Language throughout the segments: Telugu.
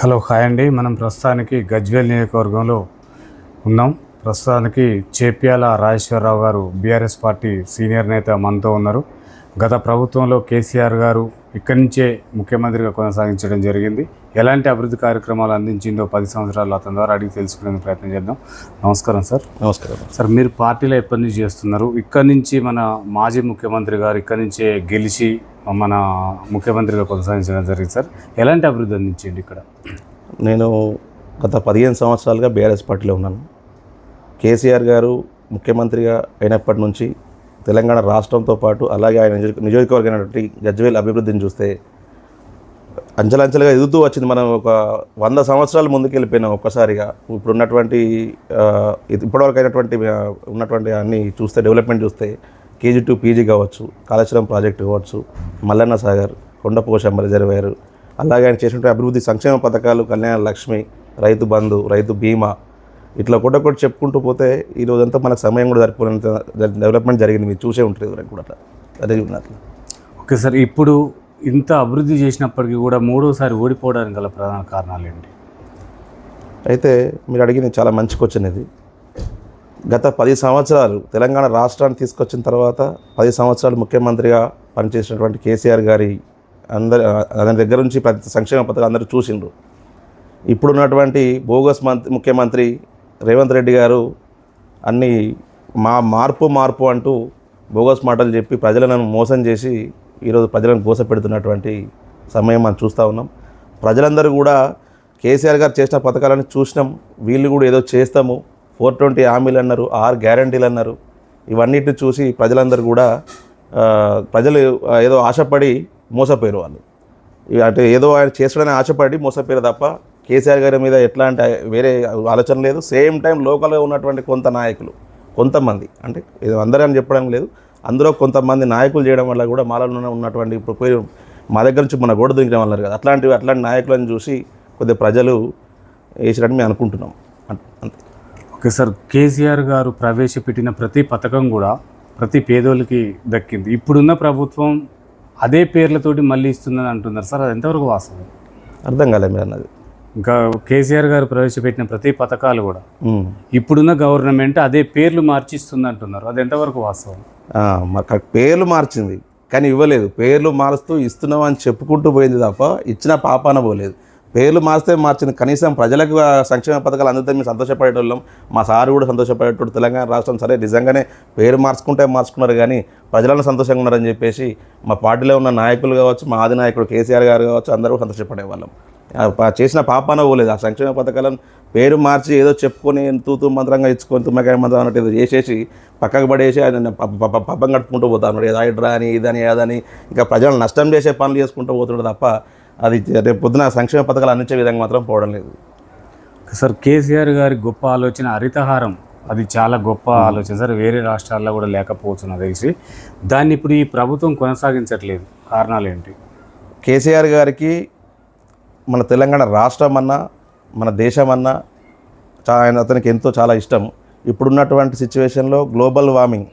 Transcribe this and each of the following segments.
హలో హాయ్ అండి. మనం ప్రస్తుతానికి గజ్వేల్ నియోజకవర్గంలో ఉన్నాం. ప్రస్తుతానికి చేప్యాల రాజేశ్వరరావు గారు బీఆర్ఎస్ పార్టీ సీనియర్ నేత మనతో ఉన్నారు. గత ప్రభుత్వంలో కేసీఆర్ గారు ఇక్కడి నుంచే ముఖ్యమంత్రిగా కొనసాగించడం జరిగింది. ఎలాంటి అభివృద్ధి కార్యక్రమాలు అందించిందో పది సంవత్సరాలు అతని ద్వారా అడిగి తెలుసుకునే ప్రయత్నం చేద్దాం. నమస్కారం సార్. నమస్కారం. సార్ మీరు పార్టీలో ఎప్పటి నుంచి చేస్తున్నారు? ఇక్కడి నుంచి మన మాజీ ముఖ్యమంత్రి గారు ఇక్కడి నుంచే గెలిచి మన ముఖ్యమంత్రిగా కొనసాగించడం జరిగింది సార్. ఎలాంటి అభివృద్ధి అందించండి ఇక్కడ? నేను గత పదిహేను సంవత్సరాలుగా బీఆర్ఎస్ పార్టీలో ఉన్నాను. కేసీఆర్ గారు ముఖ్యమంత్రిగా అయినప్పటి నుంచి తెలంగాణ రాష్ట్రంతో పాటు అలాగే ఆయన నియోజకవర్గమైనటువంటి గజ్వేల్ అభివృద్ధిని చూస్తే అంచెలంచెలుగా ఎదుగుతూ వచ్చింది. మనం ఒక వంద సంవత్సరాల ముందుకు వెళ్ళిపోయినాం ఒక్కసారిగా. ఇప్పుడు ఉన్నటువంటి ఇది ఇప్పటివరకు అయినటువంటి ఉన్నటువంటి అన్నీ చూస్తే డెవలప్మెంట్ చూస్తే కేజీ టు పీజీ కావచ్చు కాళేశ్వరం ప్రాజెక్టు కావచ్చు మల్లన్న సాగర్ కొండపోశమ్మ రిజర్వేరు అలాగే ఆయన చేసినటువంటి అభివృద్ధి సంక్షేమ పథకాలు కళ్యాణ లక్ష్మి రైతు బంధు రైతు బీమా ఇట్లా కూడా కూడా చెప్పుకుంటూ పోతే ఈ రోజంతా మనకు సమయం కూడా సరిపోయినంత డెవలప్మెంట్ జరిగింది. మీరు చూసే ఉంటుంది ఎవరైనా కూడా అట్లా. అదే ఉన్నట్లు ఓకే సార్ ఇప్పుడు ఇంత అభివృద్ధి చేసినప్పటికీ కూడా మూడోసారి ఓడిపోవడానికి గల ప్రధాన కారణాలు ఏంటి? అయితే మీరు అడిగిన చాలా మంచి క్వశ్చన్ ఇది. గత పది సంవత్సరాలు తెలంగాణ రాష్ట్రాన్ని తీసుకొచ్చిన తర్వాత పది సంవత్సరాలు ముఖ్యమంత్రిగా పనిచేసినటువంటి కేసీఆర్ గారి అందరి అతని దగ్గర నుంచి ప్రతి సంక్షేమ పథకాలు అందరూ చూసిండ్రు. ఇప్పుడున్నటువంటి బోగస్ మంత్రి ముఖ్యమంత్రి రేవంత్ రెడ్డి గారు అన్ని మా మార్పు మార్పు అంటూ బోగస్ మాటలు చెప్పి ప్రజలను మోసం చేసి ఈరోజు ప్రజలను గోసపెడుతున్నటువంటి సమయం మనం చూస్తూ ఉన్నాం. ప్రజలందరూ కూడా కేసీఆర్ గారు చేసిన పథకాలను చూసినాం. వీళ్ళు కూడా ఏదో చేస్తాము. ఫోర్ ట్వంటీ హామీలు అన్నారు ఆరు గ్యారంటీలు అన్నారు. ఇవన్నిటిని చూసి ప్రజలందరూ కూడా ప్రజలు ఏదో ఆశపడి మోసపోయారు వాళ్ళు. అంటే ఏదో ఆయన చేస్తాడని ఆశపడి మోసపోయారు తప్ప కేసీఆర్ గారి మీద ఎట్లాంటి వేరే ఆలోచన లేదు. సేమ్ టైం లోకల్గా ఉన్నటువంటి కొంత నాయకులు కొంతమంది అంటే ఇది అందరూ అని చెప్పడం లేదు. అందులో కొంతమంది నాయకులు చేయడం వల్ల కూడా మాలో ఉన్నటువంటి ఇప్పుడు మా దగ్గర నుంచి మన గోడ దొరికిన వాళ్ళు కదా అట్లాంటివి అట్లాంటి నాయకులను చూసి కొద్దిగా ప్రజలు వేసినట్టు మేము అనుకుంటున్నాం. అంతే. ఓకే సార్ కేసీఆర్ గారు ప్రవేశపెట్టిన ప్రతి పథకం కూడా ప్రతి పేదోళ్ళకి దక్కింది. ఇప్పుడున్న ప్రభుత్వం అదే పేర్లతోటి మళ్ళీ ఇస్తుందని అంటున్నారు సార్ అది ఎంతవరకు వాస్తవం? అర్థం కాలేదు మీరు అన్నది ఇంకా కేసీఆర్ గారు ప్రవేశపెట్టిన ప్రతి పథకాలు కూడా. ఇప్పుడున్న గవర్నమెంట్ అదే పేర్లు మార్చి ఇస్తుంది అంటున్నారు అది ఎంతవరకు వాస్తవం? మరి పేర్లు మార్చింది కానీ ఇవ్వలేదు. పేర్లు మారుస్తూ ఇస్తున్నాం అని చెప్పుకుంటూ పోయింది తప్ప ఇచ్చిన పాపాన పోలేదు. పేర్లు మార్స్తే మార్చింది. కనీసం ప్రజలకు సంక్షేమ పథకాలు అందితే మేము సంతోషపడేటోళ్ళం. మా సారు కూడా సంతోషపడేటోడు. తెలంగాణ రాష్ట్రం సరే నిజంగానే పేరు మార్చుకుంటే మార్చుకున్నారు కానీ ప్రజలను సంతోషంగా ఉన్నారని చెప్పేసి మా పార్టీలో ఉన్న నాయకులు కావచ్చు మా ఆది నాయకుడు కేసీఆర్ గారు కావచ్చు అందరూ సంతోషపడేవాళ్ళం. చేసిన పాపాన పోలేదు. ఆ సంక్షేమ పథకాలను పేరు మార్చి ఏదో చెప్పుకొని తూతూ మంత్రంగా ఇచ్చుకొని తుమ్మకాయ మంత్రం అన్నట్టు ఏదో చేసేసి పక్కకు పడేసి ఆయన పబ్బం కట్టుకుంటూ పోతాను ఏదో హైడ్రా అని ఇదని ఏదని ఇంకా ప్రజలను నష్టం చేసే పనులు చేసుకుంటూ పోతున్నాడు తప్ప అది రేపు పొద్దున సంక్షేమ పథకాలు అందించే విధంగా మాత్రం పోవడం లేదు. సార్ కేసీఆర్ గారి గొప్ప ఆలోచన హరితహారం. అది చాలా గొప్ప ఆలోచన సార్. వేరే రాష్ట్రాల్లో కూడా లేకపోవచ్చు నాకు తెలిసి దాన్ని ఇప్పుడు ఈ ప్రభుత్వం కొనసాగించట్లేదు. కారణాలు ఏంటి? కేసీఆర్ గారికి మన తెలంగాణ రాష్ట్రం అన్నా మన దేశం అన్నా ఆయన అతనికి ఎంతో చాలా ఇష్టం. ఇప్పుడున్నటువంటి సిచ్యువేషన్లో గ్లోబల్ వార్మింగ్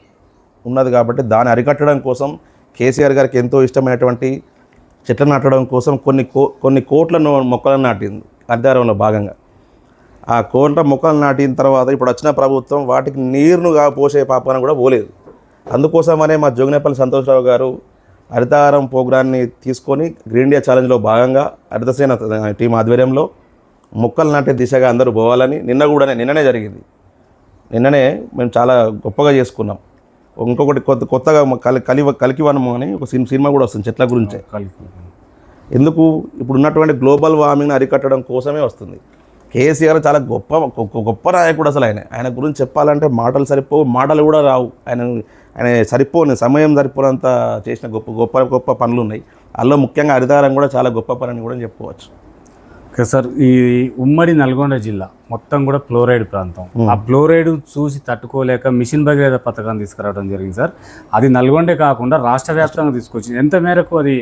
ఉన్నది కాబట్టి దాన్ని అరికట్టడం కోసం కేసీఆర్ గారికి ఎంతో ఇష్టమైనటువంటి చెట్లు నాటడం కోసం కొన్ని కో కొన్ని కోట్లను మొక్కలను నాటింది అధికారంలో భాగంగా. ఆ కోట్ల మొక్కలు నాటిన తర్వాత ఇప్పుడు వచ్చిన ప్రభుత్వం వాటికి నీరునుగా పోసే పాపాన కూడా పోలేదు. అందుకోసమనే మా జోగినేపల్లి సంతోషరావు గారు హరితహారం ప్రోగ్రాన్ని తీసుకొని గ్రీన్ ఇండియా ఛాలెంజ్లో భాగంగా హరితసేన టీం ఆధ్వర్యంలో మొక్కలు నాటే దిశగా అందరూ పోవాలని నిన్న కూడా నిన్ననే జరిగింది. నిన్ననే మేము చాలా గొప్పగా చేసుకున్నాం. ఇంకొకటి కొత్త కొత్తగా కలి కలి కలికి వనము అని ఒక సినిమా సినిమా కూడా వస్తుంది చెట్ల గురించే. ఎందుకు? ఇప్పుడు ఉన్నటువంటి గ్లోబల్ వార్మింగ్ని అరికట్టడం కోసమే వస్తుంది. కేసీఆర్ చాలా గొప్ప గొప్ప- నాయకుడు అసలు ఆయన. ఆయన గురించి చెప్పాలంటే మాటలు సరిపోవు మాటలు కూడా రావు. ఆయన ఆయన సరిపోని సమయం సరిపోనంత చేసిన గొప్ప గొప్ప గొప్ప పనులు ఉన్నాయి. అందులో ముఖ్యంగా హరితారం కూడా చాలా గొప్ప పని అని కూడా చెప్పుకోవచ్చు. సార్. ఈ ఉమ్మడి నల్గొండ జిల్లా మొత్తం కూడా ఫ్లోరైడ్ ప్రాంతం. ఆ ఫ్లోరైడ్ చూసి తట్టుకోలేక మిషన్ భగీరథ పథకాన్ని తీసుకురావడం జరిగింది సార్. అది నల్గొండే కాకుండా రాష్ట్ర వ్యాప్తంగా తీసుకొచ్చింది ఎంత మేరకు అది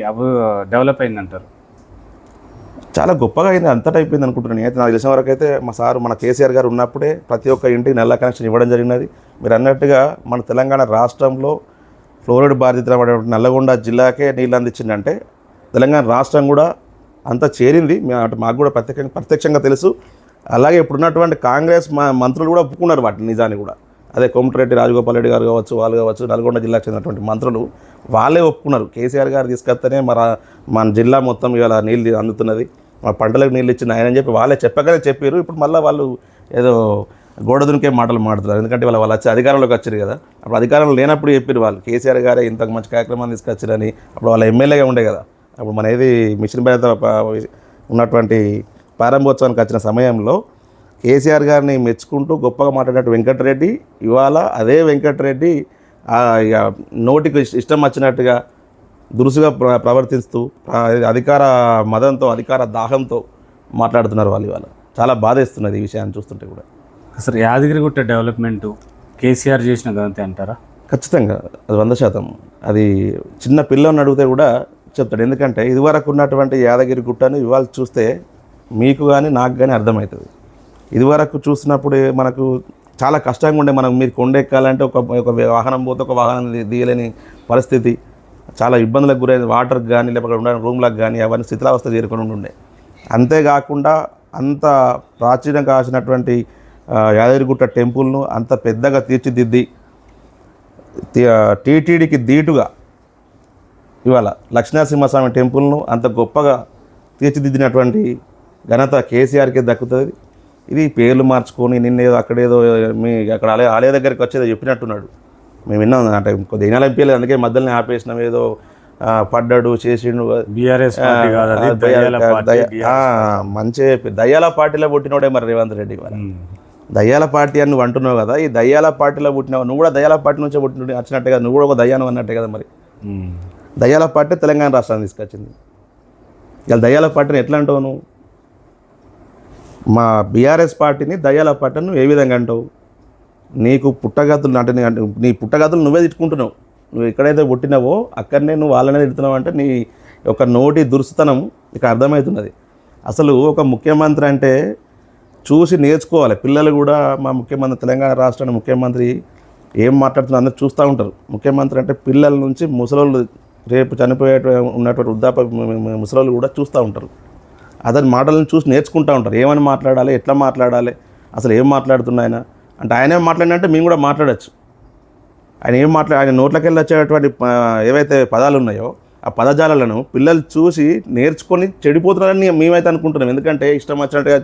డెవలప్ అయిందంటారు? చాలా గొప్పగా అయింది. అంతటా అయిపోయింది అనుకుంటున్నాను. అయితే నాకు తెలిసిన వరకు అయితే మా సారు మన కేసీఆర్ గారు ఉన్నప్పుడే ప్రతి ఒక్క ఇంటికి నల్ల కనెక్షన్ ఇవ్వడం జరిగినది. మీరు అన్నట్టుగా మన తెలంగాణ రాష్ట్రంలో ఫ్లోరైడ్ బాధితులైనటువంటి నల్లగొండ జిల్లాకే నీళ్ళు అందించిందంటే తెలంగాణ రాష్ట్రం కూడా అంతా చేరింది. అటు మాకు కూడా ప్రత్యక్షంగా ప్రత్యక్షంగా తెలుసు. అలాగే ఇప్పుడున్నటువంటి కాంగ్రెస్ మా మంత్రులు కూడా ఒప్పుకున్నారు వాటిని నిజాన్ని కూడా. అదే కోమటిరెడ్డి రాజగోపాల్ రెడ్డి గారు కావచ్చు వాళ్ళు కావచ్చు నల్గొండ జిల్లాకు చెందినటువంటి మంత్రులు వాళ్ళే ఒప్పుకున్నారు. కేసీఆర్ గారు తీసుకొస్తేనే మన మన జిల్లా మొత్తం ఇవాళ నీళ్ళు అందుతున్నది. మా పంటలకు నీళ్ళు ఇచ్చిన ఆయన అని చెప్పి వాళ్ళే చెప్పగానే చెప్పారు. ఇప్పుడు మళ్ళీ వాళ్ళు ఏదో గోడ దునికే మాటలు మాడుతున్నారు ఎందుకంటే వాళ్ళ వాళ్ళు వచ్చి అధికారంలోకి వచ్చారు కదా. అప్పుడు అధికారంలో లేనప్పుడు చెప్పారు వాళ్ళు. కేసీఆర్ గారే ఇంత మంచి కార్యక్రమాన్ని తీసుకొచ్చారని. అప్పుడు వాళ్ళ ఎమ్మెల్యేగా ఉండే కదా. అప్పుడు మన ఏది మిషన్ భద్రత ఉన్నటువంటి ప్రారంభోత్సవానికి వచ్చిన సమయంలో కేసీఆర్ గారిని మెచ్చుకుంటూ గొప్పగా మాట్లాడినట్టు వెంకటరెడ్డి ఇవాళ అదే వెంకటరెడ్డి నోటికి ఇష్ట- వచ్చినట్టుగా దురుసుగా ప్ర- ప్రవర్తిస్తూ అధికార మదంతో అధికార దాహంతో మాట్లాడుతున్నారు వాళ్ళు ఇవాళ. చాలా బాధేస్తున్నది ఈ విషయాన్ని చూస్తుంటే కూడా. అసలు యాదగిరిగుట్ట డెవలప్మెంట్ కేసీఆర్ చేసిన గంతే అంటారా? ఖచ్చితంగా. అది వంద శాతం. అది చిన్న పిల్లని అడిగితే కూడా చెప్తాడు. ఎందుకంటే ఇదివరకు ఉన్నటువంటి యాదగిరి గుట్టను ఇవాళ చూస్తే మీకు కానీ నాకు కానీ అర్థమవుతుంది. ఇదివరకు చూసినప్పుడు మనకు చాలా కష్టంగా ఉండే మనం మీరు కొండెక్కాలంటే ఒక ఒక వాహనం పోతే ఒక వాహనం ది- దిగలేని పరిస్థితి. చాలా ఇబ్బందులకు గురైన వాటర్కి కానీ లేకపోతే ఉండే రూమ్లకు కానీ అవన్నీ స్థితిలావస్థ చేరుకొని ఉండే అంతేకాకుండా అంత ప్రాచీనంగా కాసినటువంటి యాదగిరిగుట్ట టెంపుల్ను అంత పెద్దగా తీర్చిదిద్ది టీటీడీకి ధీటుగా ఇవాళ లక్ష్మీనరసింహస్వామి టెంపుల్ను అంత గొప్పగా తీర్చిదిద్దినటువంటి ఘనత కేసీఆర్కి దక్కుతుంది. ఇది పేర్లు మార్చుకొని నిన్నేదో అక్కడేదో మీ అక్కడ ఆలయ ఆలయ దగ్గరికి వచ్చేదో చెప్పినట్టున్నాడు. మేము విన్నాం అంటే కొద్ది దినాలు అయిపోయలేదు అందుకే మధ్యలోనే ఆపేసినాం. ఏదో పడ్డాడు చేసిండు బీఆర్ఎస్ మంచి దయ్యాల పార్టీలో పుట్టినోడే మరి రేవంత్ రెడ్డి ఉమ్. దయ్యాల పార్టీ అని నువ్వు అంటున్నావు కదా ఈ దయ్యాల పార్టీలో పుట్టినావు? నువ్వు కూడా దయ్యాల పార్టీ నుంచే పుట్టిన వచ్చినట్టే కదా నువ్వు కూడా ఒక దయ్యానం అన్నట్టే కదా మరి. దయ్యాల పార్టీ తెలంగాణ రాష్ట్రాన్ని తీసుకొచ్చింది. ఇలా దయ్యాల పార్టీని ఎట్లా అంటావు నువ్వు? మా బీఆర్ఎస్ పార్టీని దయ్యాల పార్టీని నువ్వు ఏ విధంగా అంటావు? నీకు పుట్టగతులు అంటే నీ- పుట్టగతులు నువ్వే తిట్టుకుంటున్నావు. నువ్వు ఎక్కడైతే పుట్టినావో అక్కడనే నువ్వు వాళ్ళనే తిడుతున్నావు అంటే నీ యొక్క నోటి దురుసుతనం ఇక అర్థమవుతున్నది. అసలు ఒక ముఖ్యమంత్రి అంటే చూసి నేర్చుకోవాలి. పిల్లలు కూడా మా ముఖ్యమంత్రి తెలంగాణ రాష్ట్రాన్ని ముఖ్యమంత్రి ఏం మాట్లాడుతున్నారు అందరూ చూస్తూ ఉంటారు. ముఖ్యమంత్రి అంటే పిల్లల నుంచి ముసలోళ్ళు రేపు చనిపోయే ఉన్నటువంటి వృద్ధాప ముసలోళ్ళు కూడా చూస్తూ ఉంటారు. అతని మాటలను చూసి నేర్చుకుంటూ ఉంటారు. ఏమని మాట్లాడాలి? ఎట్లా మాట్లాడాలి? అసలు ఏం మాట్లాడుతున్నాయన అంటే ఆయన ఏం మాట్లాడినంటే మేము కూడా మాట్లాడచ్చు. ఆయన ఏం మాట్లా ఆయన నోట్లకెళ్ళి వచ్చేటువంటి ఏవైతే పదాలు ఉన్నాయో ఆ పదజాలను పిల్లలు చూసి నేర్చుకొని చెడిపోతున్నారని మేమైతే అనుకుంటున్నాం. ఎందుకంటే ఇష్టం వచ్చినట్టుగా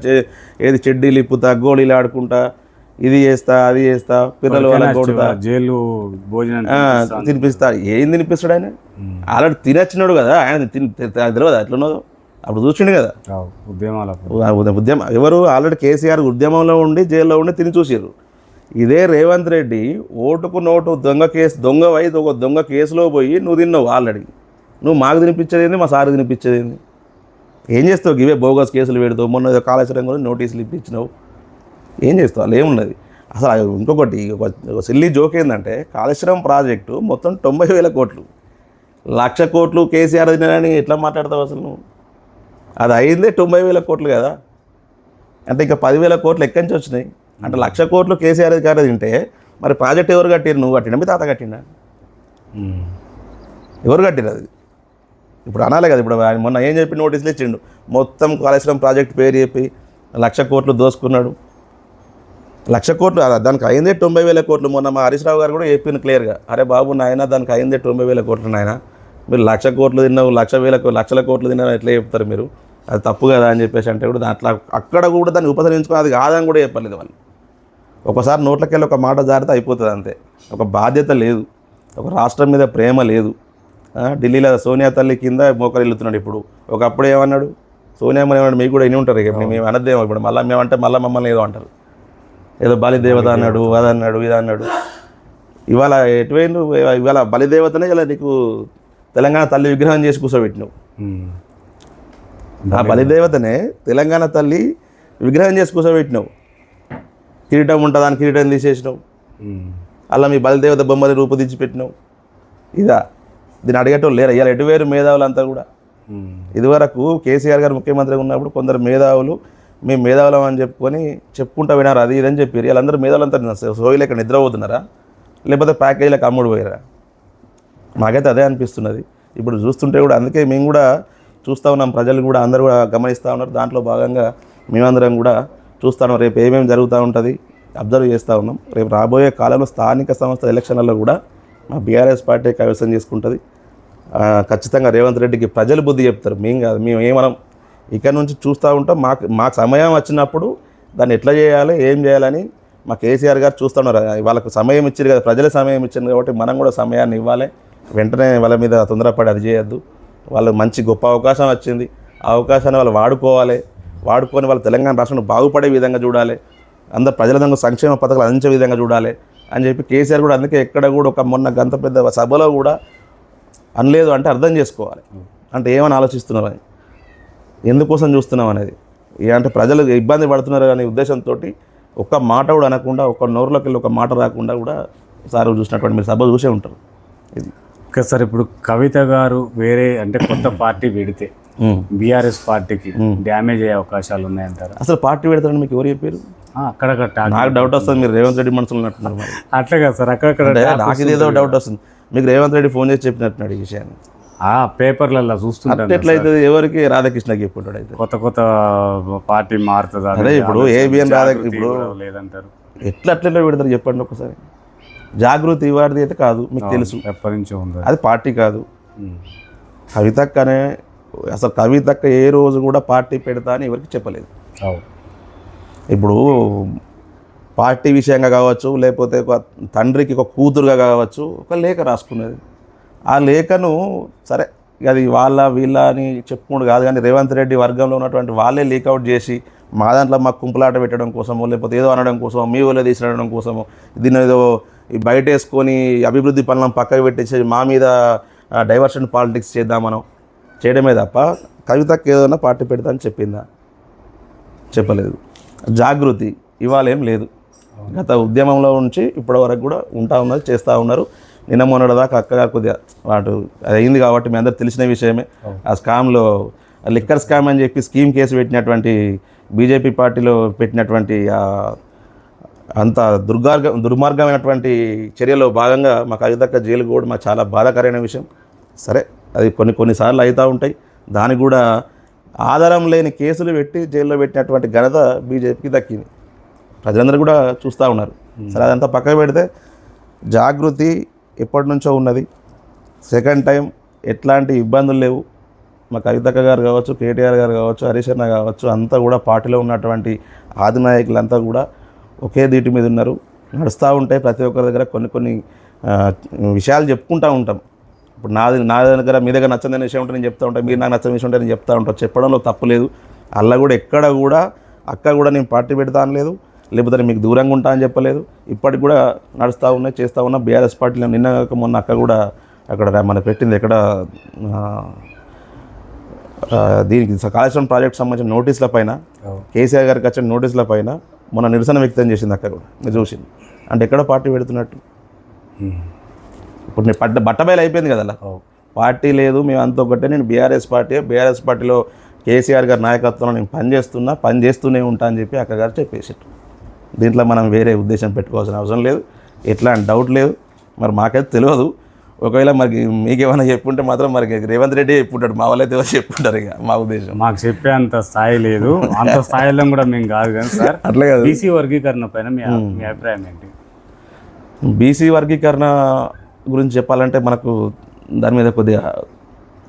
ఏది చెడ్డీలు ఇప్పుతా గోళీలు ఆడుకుంటా ఇది చేస్తా అది చేస్తా పిల్లలు వాళ్ళ కొడుతా. జైలు భోజనం తినిపిస్తా ఏం తినిపిస్తాడు ఆయన? ఆల్రెడీ తినచ్చినాడు కదా ఆయన తెలియదు? ఎట్లున్నదో? అప్పుడు చూసిండు కదా. రావు ఉద్యమాలకు ఉ- ఉ- ఉద్యమం ఎవరు ఆల్రెడీ కేసీఆర్ ఉద్యమంలో ఉండి జైల్లో ఉండి తిని చూసారు ఇదే రేవంత్ రెడ్డి ఓటుకు నోటు దొంగ కేసు దొంగ వై ఒక దొంగ కేసులో పోయి నువ్వు తిన్నావు ఆల్రెడీ. నువ్వు మాకు తినిపించేది ఏంది? మా సార్ తినిపించేది ఏం చేస్తావు? ఇవే బోగస్ కేసులు పెడతావు. మొన్న కాళేశ్వరం కూడా నోటీసులు ఇప్పించినావు. ఏం చేస్తావు? అలా ఏమున్నది అసలు ఇంకొకటి ఒక సిల్లీ జోక్ ఏంటంటే కాళేశ్వరం ప్రాజెక్టు మొత్తం తొంభై వేల కోట్లు. లక్ష కోట్లు కేసీఆర్ తినని ఎట్లా మాట్లాడతావు అసలు నువ్వు? అది అయిందే తొంభై వేల కోట్లు కదా. అంటే ఇంకా పదివేల కోట్లు ఎక్కడి నుంచి వచ్చినాయి? అంటే లక్ష కోట్లు కేసీఆర్ గారు తింటే మరి ప్రాజెక్ట్ ఎవరు కట్టిరు నువ్వు కట్టినా మీ తాత కట్టినా. ఎవరు కట్టిరు అది? ఇప్పుడు అనాలి కదా. ఇప్పుడు మొన్న ఏం చెప్పి నోటీసులు ఇచ్చిండు? మొత్తం కాళేశ్వరం ప్రాజెక్ట్ పేరు చెప్పి లక్ష కోట్లు దోసుకున్నాడు. లక్ష కోట్లు దానికి అయిందే తొంభై వేల కోట్లు. మొన్న మా హరీష్ రావు గారు కూడా చెప్పింది క్లియర్గా. అరే బాబు నాయన దానికి అయిందే తొంభై వేల కోట్లు నాయన. మీరు లక్ష కోట్లు తిన్నావు లక్ష వేల లక్షల కోట్లు తిన్నావు ఎట్లా చెప్తారు మీరు? అది తప్పు కదా అని చెప్పేసి అంటే కూడా దాంట్లో అక్కడ కూడా దాన్ని ఉపసరించుకొని అది కాదని కూడా చెప్పలేదు వాళ్ళు. ఒకసారి నోట్లకి వెళ్ళి ఒక మాట జారితే అయిపోతుంది అంతే. ఒక బాధ్యత లేదు. ఒక రాష్ట్రం మీద ప్రేమ లేదు. ఢిల్లీలో సోనియా తల్లి కింద మోకరిల్లుతున్నాడు ఇప్పుడు. ఒకప్పుడు ఏమన్నాడు? సోనియా ఏమన్నాడు? మీకు కూడా ఇని ఉంటారు ఇక. మేము అనద్దేమో ఇప్పుడు. మళ్ళీ మేమంటే మళ్ళీ మమ్మల్ని ఏదో అంటారు. ఏదో బలిదేవత అన్నాడు అది అన్నాడు ఇది అన్నాడు. ఇవాళ ఎటువైండు ఇవాళ బలిదేవతనే ఇలా నీకు తెలంగాణ తల్లి విగ్రహం చేసి కూర్చోబెట్టినావు. ఆ బలిదేవతనే తెలంగాణ తల్లి విగ్రహం చేసి కూర్చోబెట్టినావు. కిరీటం ఉంటుంది దాని కిరీటం తీసేసినావు. అలా మీ బలిదేవత బొమ్మని రూపుదించి పెట్టినావు ఇదా. దీన్ని అడిగేటోళ్ళు లేరు? ఇవాళ ఎటువేరు మేధావులంతా కూడా. ఇదివరకు కేసీఆర్ గారు ముఖ్యమంత్రిగా ఉన్నప్పుడు కొందరు మేధావులు మేము మేధావులం అని చెప్పుకొని చెప్పుకుంటా వినారు అది ఇదని చెప్పారు వీళ్ళందరూ మేధావులంతా నిద్ర నిద్రపోతున్నారా? లేకపోతే ప్యాకేజీలకు అమ్ముడు పోయారా మాకైతే అదే అనిపిస్తున్నది. ఇప్పుడు చూస్తుంటే కూడా అందుకే మేము కూడా చూస్తూ ఉన్నాం. ప్రజలు కూడా అందరూ కూడా గమనిస్తూ ఉన్నారు. దాంట్లో భాగంగా మేమందరం కూడా చూస్తూ రేపు ఏమేమి జరుగుతూ ఉంటుంది అబ్జర్వ్ చేస్తూ ఉన్నాం. రేపు రాబోయే కాలంలో స్థానిక సంస్థల ఎలక్షన్లలో కూడా మా బీఆర్ఎస్ పార్టీ కైవసం చేసుకుంటుంది. ఖచ్చితంగా రేవంత్ రెడ్డికి ప్రజలు బుద్ధి చెప్తారు. మేము కాదు మేము ఏమనం ఇక్కడ నుంచి చూస్తూ ఉంటాం. మాకు మాకు సమయం వచ్చినప్పుడు దాన్ని ఎట్లా చేయాలి ఏం చేయాలని మా కేసీఆర్ గారు చూస్తున్నారు వాళ్ళకు సమయం ఇచ్చారు కదా ప్రజల సమయం ఇచ్చింది కాబట్టి మనం కూడా సమయాన్ని ఇవ్వాలి. వెంటనే వాళ్ళ మీద తొందరపడి అది చేయొద్దు. వాళ్ళు మంచి గొప్ప అవకాశం వచ్చింది. ఆ అవకాశాన్ని వాళ్ళు వాడుకోవాలి. వాడుకొని వాళ్ళు తెలంగాణ రాష్ట్రం బాగుపడే విధంగా చూడాలి. అందరు ప్రజలందరూ సంక్షేమ పథకాలు అందించే విధంగా చూడాలి అని చెప్పి కేసీఆర్ కూడా అందుకే ఎక్కడ కూడా ఒక మొన్న గంత పెద్ద సభలో కూడా అనలేదు అంటే అర్థం చేసుకోవాలి. అంటే ఏమని ఆలోచిస్తున్నారు అని ఎందుకోసం చూస్తున్నాం అనేది? ఏ అంటే ప్రజలు ఇబ్బంది పడుతున్నారు అనే ఉద్దేశంతో ఒక్క మాట కూడా అనకుండా ఒక్క నోరులోకి వెళ్ళి ఒక మాట రాకుండా కూడా సార్ చూసినటువంటి మీరు సభ చూసే ఉంటారు. ఇది. ఓకే సార్ ఇప్పుడు కవిత గారు వేరే అంటే కొత్త పార్టీ పెడితే. బీఆర్ఎస్ పార్టీకి డ్యామేజ్ అయ్యే అవకాశాలు ఉన్నాయంటారా? అసలు పార్టీ పెడతారని మీకు ఎవరు చెప్పారు? అక్కడక్కడ నాకు డౌట్ వస్తుంది మీరు రేవంత్ రెడ్డి మనసులో ఉన్నట్టున్నారు అట్లా కదా సార్ అక్కడక్కడ నాకు ఇదేదో డౌట్ వస్తుంది. మీకు రేవంత్ రెడ్డి ఫోన్ చేసి చెప్పినట్టున్నాడు ఈ విషయాన్ని. పేపర్లలో చూస్తుంటాను ఎట్లయితే ఎవరికి రాధాకృష్ణకి చెప్పుంటాడు అయితే కొత్త కొత్త పార్టీ మారుతుందా అదే ఇప్పుడు ఏబిఎన్ రాధా ఇప్పుడు లేదంటారు. ఎట్లా అట్లా పెడతారు చెప్పండి ఒకసారి. జాగృతి ఇవాడిది అయితే కాదు మీకు తెలుసు. ఎప్పటి నుంచో ఉంది. అది పార్టీ కాదు. ఉమ్. కవితక్క అనే అసలు కవితక్క ఏ రోజు కూడా పార్టీ పెడతా అని ఎవరికి చెప్పలేదు. ఇప్పుడు పార్టీ విషయంగా కావచ్చు లేకపోతే ఒక తండ్రికి ఒక కూతురుగా కావచ్చు ఒక లేఖ రాసుకున్నది. ఆ లేఖను సరే అది వాళ్ళ వీళ్ళ అని చెప్పుకోడు కాదు కానీ రేవంత్ రెడ్డి వర్గంలో ఉన్నటువంటి వాళ్ళే లీకౌట్ చేసి మా దాంట్లో మాకు కుంపులాట పెట్టడం కోసమో లేకపోతే ఏదో అనడం కోసమో మీ ఊళ్ళో తీసుకురావడం కోసమో దీన్ని ఏదో ఈ బయట వేసుకొని అభివృద్ధి పనులను పక్కకు పెట్టేసి మా మీద డైవర్షన్ పాలిటిక్స్ చేద్దాం మనం చేయడమే తప్ప కవితకి ఏదైనా పార్టీ పెడతా అని చెప్పిందా? చెప్పలేదు. జాగృతి ఇవాళ ఏం లేదు. గత ఉద్యమంలో నుంచి ఇప్పటి వరకు కూడా ఉంటా ఉన్నారు చేస్తూ ఉన్నారు. నిన్న మొన్నటి దాకా అక్కగారు కొద్దిగా వాటి అది అయింది కాబట్టి మీ అందరు తెలిసిన విషయమే. ఆ స్కామ్లో లిక్కర్ స్కామ్ అని చెప్పి స్కీమ్ కేసు పెట్టినటువంటి బీజేపీ పార్టీలో పెట్టినటువంటి అంత దుర్గార్గ దుర్మార్గమైనటువంటి చర్యలో భాగంగా మా కవితక్క జైలు కూడా మాకు చాలా బాధాకరమైన విషయం. సరే అది కొన్ని కొన్నిసార్లు అవుతూ ఉంటాయి. దానికి కూడా ఆధారం లేని కేసులు పెట్టి జైల్లో పెట్టినటువంటి ఘనత బీజేపీకి దక్కింది. ప్రజలందరూ కూడా చూస్తూ ఉన్నారు. సరే అదంతా పక్కకు పెడితే జాగృతి ఎప్పటి నుంచో ఉన్నది. సెకండ్ టైం ఎట్లాంటి ఇబ్బందులు లేవు. మా కవితక్క గారు కావచ్చు కేటీఆర్ గారు కావచ్చు హరీష్ అన్న కావచ్చు అంతా కూడా పార్టీలో ఉన్నటువంటి ఆది నాయకులంతా కూడా ఒకే దీటి మీద ఉన్నారు. నడుస్తూ ఉంటాయి ప్రతి ఒక్కరి దగ్గర కొన్ని కొన్ని విషయాలు చెప్పుకుంటూ ఉంటాం. ఇప్పుడు నాది నా దగ్గర మీ దగ్గర నచ్చని విషయం ఉంటే నేను చెప్తా ఉంటాను మీరు నాకు నచ్చని విషయం ఉంటే నేను చెప్తా ఉంటాను చెప్పడంలో తప్పు లేదు. అలా కూడా ఎక్కడ కూడా అక్క కూడా నేను పార్టీ పెడతా అనలేదు లేకపోతే మీకు దూరంగా ఉంటా అని చెప్పలేదు ఇప్పటికి కూడా నడుస్తూ ఉన్నాయి చేస్తూ ఉన్నా బీఆర్ఎస్ పార్టీలో నిన్న మొన్న అక్క కూడా అక్కడ మన పెట్టింది ఎక్కడ దీనికి కాళేశ్వరం ప్రాజెక్ట్ సంబంధించిన నోటీసుల పైన. కేసీఆర్ గారికి వచ్చిన నోటీసుల పైన మొన్న నిరసన వ్యక్తం చేసింది అక్క కూడా మీరు చూసింది అంటే ఎక్కడ పార్టీ పెడుతున్నట్టు. ఇప్పుడు నేను పడ్డ బట్టబయలు అయిపోయింది కదా అలా. పార్టీ లేదు మేము అంత ఒకటే నేను బీఆర్ఎస్ పార్టీ బీఆర్ఎస్ పార్టీలో కేసీఆర్ గారి నాయకత్వంలో నేను పని చేస్తున్నా పని చేస్తూనే ఉంటా అని చెప్పి అక్క గారు చెప్పేసారు దీంట్లో మనం వేరే ఉద్దేశం పెట్టుకోవాల్సిన అవసరం లేదు. ఎట్లాంటి డౌట్ లేదు. మరి మాకైతే తెలియదు. ఒకవేళ మరి మీకేమైనా చెప్పుంటే మాత్రం మరి రేవంత్ రెడ్డి చెప్పుంటాడు. మా వాళ్ళైతే ఎవరు చెప్పుంటారు ఇక మా ఉద్దేశం. మాకు చెప్పే అంత స్థాయి లేదు. అంత స్థాయిలో కూడా మేము కాదు కానీ సార్. అట్లే కాదు. బీసీ వర్గీకరణ పైన మీ మీ అభిప్రాయం ఏంటి? బీసీ వర్గీకరణ గురించి చెప్పాలంటే మనకు దాని మీద కొద్దిగా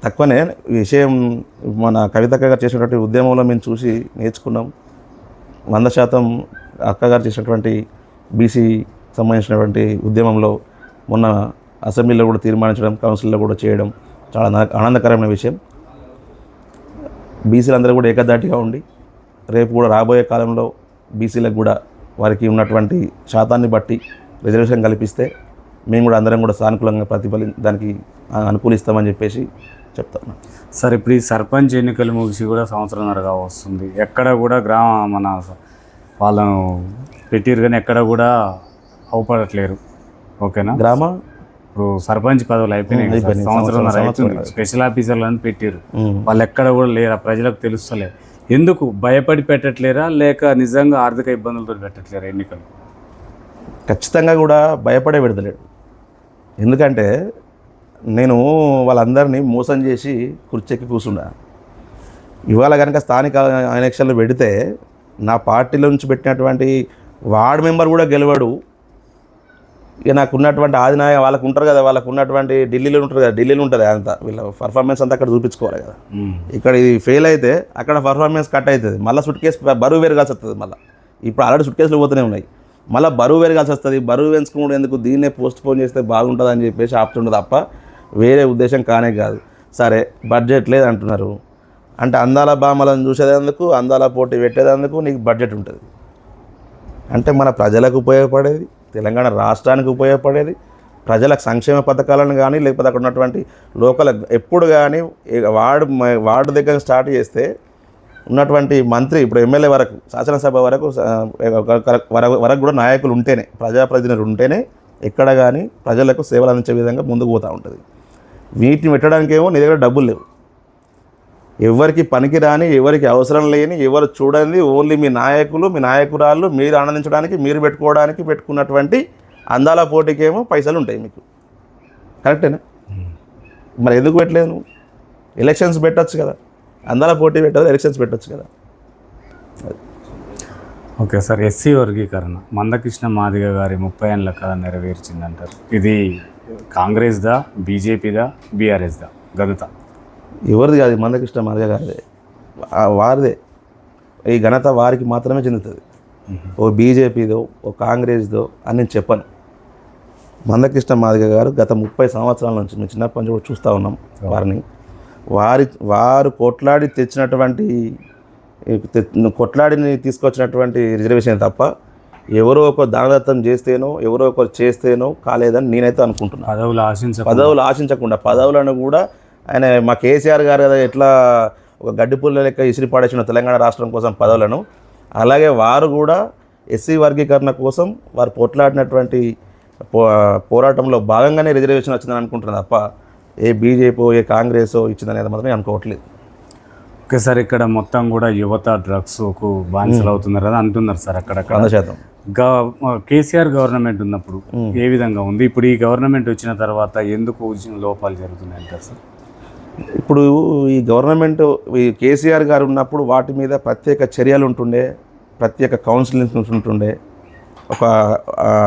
తక్కువనే. విషయం మన కవితక్క గారు చేసినటువంటి ఉద్యమంలో మేము చూసి నేర్చుకున్నాం. వంద శాతం అక్కగారు చేసినటువంటి బీసీ సంబంధించినటువంటి ఉద్యమంలో మొన్న అసెంబ్లీలో కూడా తీర్మానించడం కౌన్సిల్లో కూడా చేయడం చాలా ఆనందకరమైన విషయం. బీసీలందరూ కూడా ఏకదాటిగా ఉండి రేపు కూడా రాబోయే కాలంలో బీసీలకు కూడా వారికి ఉన్నటువంటి శాతాన్ని బట్టి రిజర్వేషన్ కల్పిస్తే మేము కూడా అందరం కూడా సానుకూలంగా ప్రతిఫలి దానికి అనుకూలిస్తామని చెప్పేసి చెప్తాను. సార్ ఇప్పుడు ఈ సర్పంచ్ ఎన్నికలు ముగిసి కూడా సంవత్సరంన్నరగా వస్తుంది. ఎక్కడ కూడా గ్రామ మన వాళ్ళను పెట్టిరు కానీ ఎక్కడ కూడా అవపడట్లేరు. ఓకేనా? గ్రామ? ఇప్పుడు సర్పంచ్ పదవులు అయిపోయినాయి సంవత్సరం- స్పెషల్ ఆఫీసర్లను పెట్టిరు ఉమ్. వాళ్ళు ఎక్కడ కూడా లేరు. ఆ ప్రజలకు తెలుస్తలేదు. ఎందుకు? భయపడి పెట్టట్లేరా? లేక నిజంగా ఆర్థిక ఇబ్బందులతో పెట్టట్లేరా ఎన్నికలు? ఖచ్చితంగా కూడా భయపడే పెడతలేడు ఎందుకంటే నేను వాళ్ళందరినీ మోసం చేసి కుర్చెక్కి కూర్చున్నా. ఇవాళ కనుక స్థానిక ఎలక్షన్లు పెడితే నా పార్టీలో నుంచి పెట్టినటువంటి వార్డు మెంబర్ కూడా గెలవడు. ఇక నాకు ఉన్నటువంటి ఆదినాయ వాళ్ళకు ఉంటారు కదా వాళ్ళకు ఉన్నటువంటి ఢిల్లీలో ఉంటారు కదా ఢిల్లీలో ఉంటుంది అంతా. వీళ్ళ పర్ఫార్మెన్స్ అంతా అక్కడ చూపించుకోవాలి కదా. ఇక్కడ ఇది ఫెయిల్ అయితే అక్కడ పర్ఫార్మెన్స్ కట్ అవుతుంది. మళ్ళీ సుట్ కేసు బరువు పెరగాల్సి వస్తుంది మళ్ళీ. ఇప్పుడు ఆల్రెడీ సుట్ కేసులు పోతూనే ఉన్నాయి. మళ్ళీ బరువు పెరగాల్సి వస్తుంది. బరువు పెంచుకోవడం ఎందుకు దీన్నే పోస్ట్ పోన్ చేస్తే బాగుంటుంది అని చెప్పేసి ఆపుతుండే తప్ప వేరే ఉద్దేశం కానే కాదు. సరే బడ్జెట్ లేదు అంటున్నారు అంటే అందాల బామలను చూసేందుకు అందాల పోటీ పెట్టేదందుకు నీకు బడ్జెట్ ఉంటుంది. అంటే మన ప్రజలకు ఉపయోగపడేది తెలంగాణ రాష్ట్రానికి ఉపయోగపడేది ప్రజలకు సంక్షేమ పథకాలను కానీ లేకపోతే అక్కడ ఉన్నటువంటి లోకల్ ఎప్పుడు కానీ వార్డు వార్డు దగ్గర స్టార్ట్ చేస్తే ఉన్నటువంటి మంత్రి ఇప్పుడు ఎమ్మెల్యే వరకు శాసనసభ వరకు వరకు వరకు కూడా నాయకులు ఉంటేనే ప్రజాప్రతినిధులు ఉంటేనే ఎక్కడ కానీ ప్రజలకు సేవలు అందించే విధంగా ముందుకు పోతూ ఉంటుంది. వీటిని పెట్టడానికేమో నీ దగ్గర డబ్బులు లేవు. ఎవరికి పనికిరాని ఎవరికి అవసరం లేని ఎవరు చూడండి ఓన్లీ మీ నాయకులు మీ నాయకురాళ్ళు మీరు ఆనందించడానికి మీరు పెట్టుకోవడానికి పెట్టుకున్నటువంటి అందాల పోటీకేమో పైసలు ఉంటాయి మీకు. కరెక్టేనా? మరి ఎందుకు పెట్టలేదు నువ్వు? ఎలక్షన్స్ పెట్టచ్చు కదా. అందాల పోటీ పెట్టదు ఎలక్షన్స్ పెట్టచ్చు కదా. ఓకే సార్ ఎస్సీ వర్గీకరణ. మందకృష్ణ మాదిగ గారి ముప్పై ఏళ్ళ కళ నెరవేర్చిందంటారు. ఇది కాంగ్రెస్దా బీజేపీదా బీఆర్ఎస్దా? గదుతా. ఎవరిది కాదు మందకృష్ణ మాదిగ ఆ వారిదే. ఈ ఘనత వారికి మాత్రమే చెందుతుంది. ఓ బీజేపీదో ఓ కాంగ్రెస్దో అని నేను చెప్పను. మందకృష్ణ మాదిగ గారు గత ముప్పై సంవత్సరాల నుంచి మేము చిన్నప్పటి నుంచి కూడా చూస్తూ ఉన్నాం వారిని. వారి వారు కొట్లాడి తెచ్చినటువంటి కొట్లాడిని తీసుకొచ్చినటువంటి రిజర్వేషన్ తప్ప ఎవరో ఒక దానదత్తం చేస్తేనో ఎవరో ఒకరు చేస్తేనో కాలేదని నేనైతే అనుకుంటున్నాను పదవులు ఆశించ పదవులు ఆశించకుండా పదవులను కూడా ఆయన మా కేసీఆర్ గారు కదా ఎట్లా ఒక గడ్డిపుల్ల లెక్క ఇసిరి పాడేసిన తెలంగాణ రాష్ట్రం కోసం పదవులను అలాగే వారు కూడా ఎస్సీ వర్గీకరణ కోసం వారు పోట్లాడినటువంటి పో పోరాటంలో భాగంగానే రిజర్వేషన్ వచ్చిందని అనుకుంటున్నాను తప్ప ఏ బీజేపీ ఏ కాంగ్రెస్ ఇచ్చిందనేది మాత్రం నేను అనుకోవట్లేదు. ఓకే సార్ ఇక్కడ మొత్తం కూడా యువత డ్రగ్స్కు బానిసలు అవుతున్నారు అని అంటున్నారు సార్ అక్కడక్కడ. వంద శాతం. కేసీఆర్ గవర్నమెంట్ ఉన్నప్పుడు ఏ విధంగా ఉంది? ఇప్పుడు ఈ గవర్నమెంట్ వచ్చిన తర్వాత ఎందుకు లోపాలు జరుగుతున్నాయి అంటారు సార్? ఇప్పుడు ఈ గవర్నమెంట్ ఈ కేసీఆర్ గారు ఉన్నప్పుడు వాటి మీద ప్రత్యేక చర్యలు ఉంటుండే ప్రత్యేక కౌన్సిలింగ్ ఉంటుండే. ఒక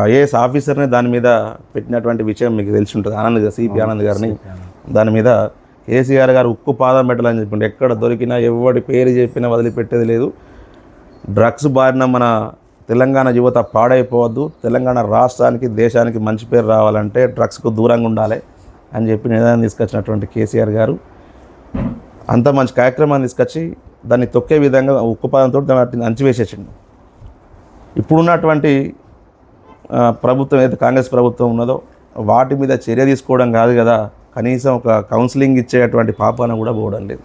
ఐఏఎస్ ఆఫీసర్ని దాని మీద పెట్టినటువంటి విషయం మీకు తెలిసి ఉంటుంది. ఆనంద్ సిపి ఆనంద్ గారిని. దాని మీద కేసీఆర్ గారు ఉక్కు పాదం పెట్టాలని చెప్పిండు ఎక్కడ దొరికినా ఎవడి పేరు చెప్పినా వదిలిపెట్టేది లేదు. డ్రగ్స్ బారిన మన తెలంగాణ యువత పాడైపోవద్దు. తెలంగాణ రాష్ట్రానికి దేశానికి మంచి పేరు రావాలంటే డ్రగ్స్కు దూరంగా ఉండాలి. అని చెప్పి నిర్ణయం తీసుకొచ్చినటువంటి కేసీఆర్ గారు అంత మంచి కార్యక్రమాన్ని తీసుకొచ్చి దాన్ని తొక్కే విధంగా ఉక్కుపాదంతో దాన్ని అంచివేసేసిండు. ఇప్పుడున్నటువంటి ప్రభుత్వం ఏదైతే కాంగ్రెస్ ప్రభుత్వం ఉన్నదో వాటి మీద చర్య తీసుకోవడం కాదు కదా. కనీసం ఒక కౌన్సిలింగ్ ఇచ్చేటువంటి పాపాన కూడా పోవడం లేదు.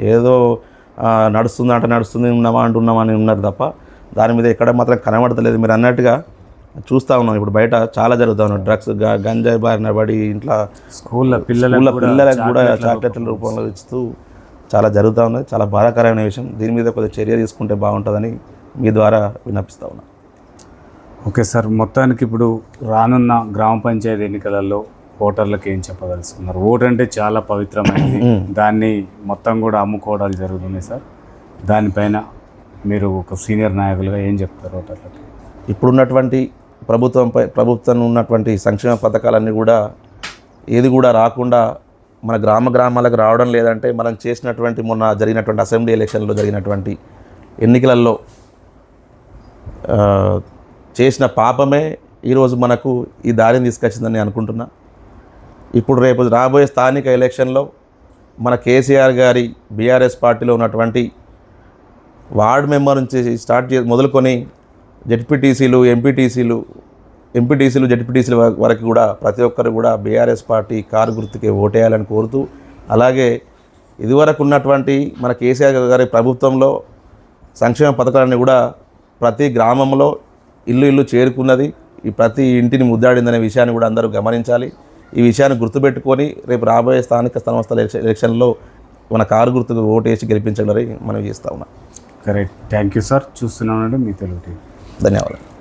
ఏదో ఆ, నడుస్తుంది ఉన్నామా అంటున్నామా అని ఉన్నారు తప్ప దాని మీద ఎక్కడ మాత్రం కనబడతలేదు. మీరు అన్నట్టుగా చూస్తూ ఉన్నాం. ఇప్పుడు బయట చాలా జరుగుతూ ఉన్నాయి డ్రగ్స్ గంజాయి బారిన పడి ఇంట్లో స్కూల్లో కూడా పిల్లలకు కూడా చాక్లెట్ల చాక్లెట్ల రూపంలో ఇస్తూ చాలా జరుగుతూ ఉన్నది. చాలా బాధాకరమైన విషయం. దీని మీద కొద్దిగా చర్య తీసుకుంటే బాగుంటుందని మీ ద్వారా విన్నపిస్తా ఉన్నా. Okay sir. మొత్తానికి ఇప్పుడు రానున్న గ్రామ పంచాయతీ ఎన్నికలలో ఓటర్లకు ఏం చెప్పదలుచుకున్నారు? ఓటు అంటే చాలా పవిత్రమైనది. దాన్ని మొత్తం కూడా అమ్ముకోవడాలు జరుగుతున్నాయి సార్. దానిపైన మీరు ఒక సీనియర్ నాయకులుగా ఏం చెప్తారు ఓటర్లకి? ఇప్పుడున్నటువంటి ప్రభుత్వంపై ప్రభుత్వం ఉన్నటువంటి సంక్షేమ పథకాలన్నీ కూడా ఏది కూడా రాకుండా మన గ్రామ గ్రామాలకు రావడం లేదంటే మనం చేసినటువంటి మొన్న జరిగినటువంటి అసెంబ్లీ ఎలక్షన్లో జరిగినటువంటి ఎన్నికలలో చేసిన పాపమే ఈరోజు మనకు ఈ దారిని తీసుకొచ్చిందని అనుకుంటున్నా. ఇప్పుడు రేపు రాబోయే స్థానిక ఎలక్షన్లో మన కేసీఆర్ గారి బీఆర్ఎస్ పార్టీలో ఉన్నటువంటి వార్డ్ మెంబర్ నుంచి స్టార్ట్ చే మొదలుకొని జెడ్పీటీసీలు ఎంపీటీసీలు ఎంపీటీసీలు జడ్పీటీసీల వరకు కూడా ప్రతి ఒక్కరు కూడా బీఆర్ఎస్ పార్టీ కారు గుర్తుకే ఓటేయాలని కోరుతూ అలాగే ఇదివరకు ఉన్నటువంటి మన కేసీఆర్ గారి ప్రభుత్వంలో సంక్షేమ పథకాలన్నీ కూడా ప్రతి గ్రామంలో ఇల్లు ఇల్లు చేరుకున్నది ఈ ప్రతి ఇంటిని ముద్దాడిందనే విషయాన్ని కూడా అందరూ గమనించాలి. ఈ విషయాన్ని గుర్తుపెట్టుకొని రేపు రాబోయే స్థానిక సంస్థల ఎలక్షన్లో మన కారు గుర్తుకు ఓటేసి గెలిపించాలని మనం చేస్తా ఉన్నాం. కరెక్ట్ థ్యాంక్ యూ సార్ చూస్తున్నానండి మీ తెలుగు టీవీ. ధన్యవాదాలు